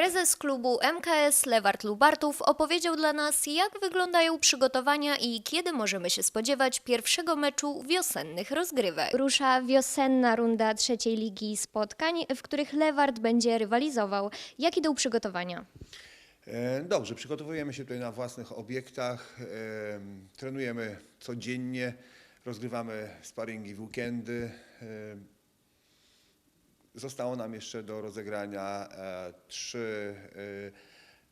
Prezes klubu MKS Lewart Lubartów opowiedział dla nas, jak wyglądają przygotowania i kiedy możemy się spodziewać pierwszego meczu wiosennych rozgrywek. Rusza wiosenna runda trzeciej ligi spotkań, w których Lewart będzie rywalizował. Jak idą przygotowania? E, Dobrze, przygotowujemy się tutaj na własnych obiektach, e, trenujemy codziennie, rozgrywamy sparingi w weekendy. Zostało nam jeszcze do rozegrania e, trzy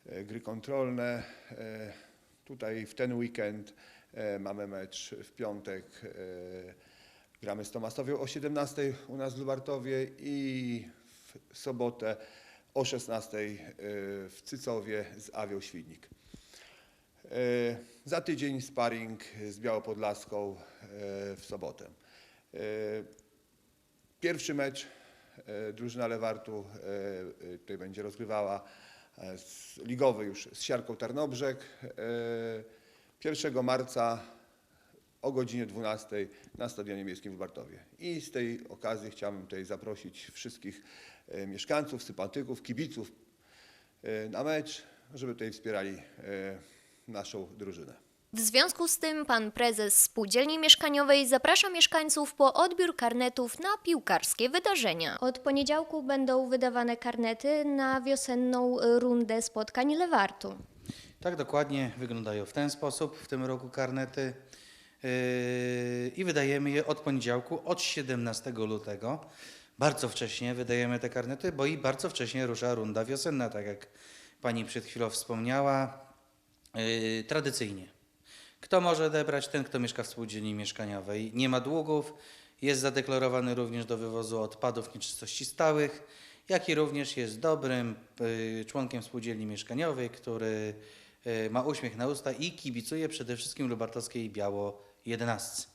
e, e, gry kontrolne. Tutaj w ten weekend mamy mecz w piątek. Gramy z Tomasowią o 17 u nas w Lubartowie i w sobotę o 16 w Cycowie z Awią Świdnik. Za tydzień sparring z Białopodlaską w sobotę. Pierwszy mecz drużyna Lewartu e, e, tutaj będzie rozgrywała e, ligowy już z Siarką Tarnobrzeg. E, 1 marca o godzinie 12 na Stadionie Miejskim w Bartowie. I z tej okazji chciałbym tutaj zaprosić wszystkich e, mieszkańców, sympatyków, kibiców e, na mecz, żeby tutaj wspierali e, naszą drużynę. W związku z tym pan prezes Spółdzielni Mieszkaniowej zaprasza mieszkańców po odbiór karnetów na piłkarskie wydarzenia. Od poniedziałku będą wydawane karnety na wiosenną rundę spotkań Lewartu. Tak dokładnie wyglądają w ten sposób w tym roku karnety Yy, i wydajemy je od poniedziałku, od 17 lutego. Bardzo wcześnie wydajemy te karnety, bo i bardzo wcześnie rusza runda wiosenna, tak jak pani przed chwilą wspomniała, yy, tradycyjnie. Kto może odebrać? Ten, kto mieszka w spółdzielni mieszkaniowej. Nie ma długów, jest zadeklarowany również do wywozu odpadów nieczystości stałych, jak i również jest dobrym y, członkiem spółdzielni mieszkaniowej, który y, ma uśmiech na usta i kibicuje przede wszystkim Lubartowskiej Biało 11.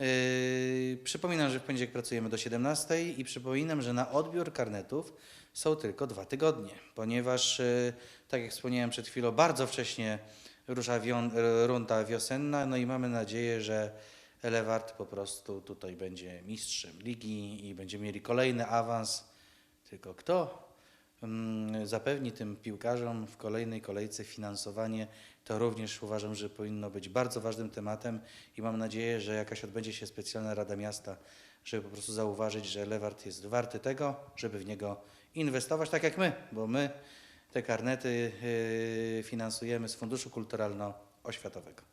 Yy, przypominam, że w poniedziałek pracujemy do 17 i przypominam, że na odbiór karnetów są tylko dwa tygodnie, ponieważ, yy, tak jak wspomniałem przed chwilą, bardzo wcześnie rusza wion, runda wiosenna, no i mamy nadzieję, że Elewart po prostu tutaj będzie mistrzem ligi i będziemy mieli kolejny awans. Tylko kto mm, zapewni tym piłkarzom w kolejnej kolejce finansowanie, to również uważam, że powinno być bardzo ważnym tematem i mam nadzieję, że jakaś odbędzie się specjalna Rada Miasta, żeby po prostu zauważyć, że Lewart jest warty tego, żeby w niego inwestować, tak jak my, bo my te karnety yy, finansujemy z Funduszu Kulturalno-Oświatowego.